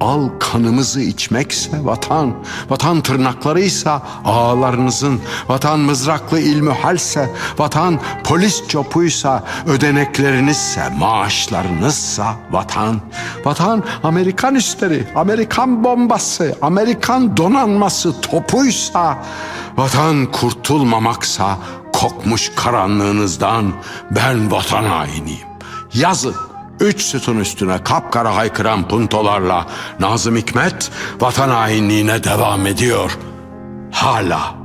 al kanımızı içmekse vatan, vatan tırnaklarıysa ağalarınızın, vatan mızraklı ilmühalse, vatan polis copuysa, ödeneklerinizse, maaşlarınızsa vatan, vatan Amerikan üstleri, Amerikan bombası, Amerikan donanması topuysa, vatan kurtulmamaksa kokmuş karanlığınızdan ben vatan hainiyim. Yazın. Üç sütun üstüne kapkara haykıran puntolarla Nazım Hikmet vatan hainliğine devam ediyor. Hala.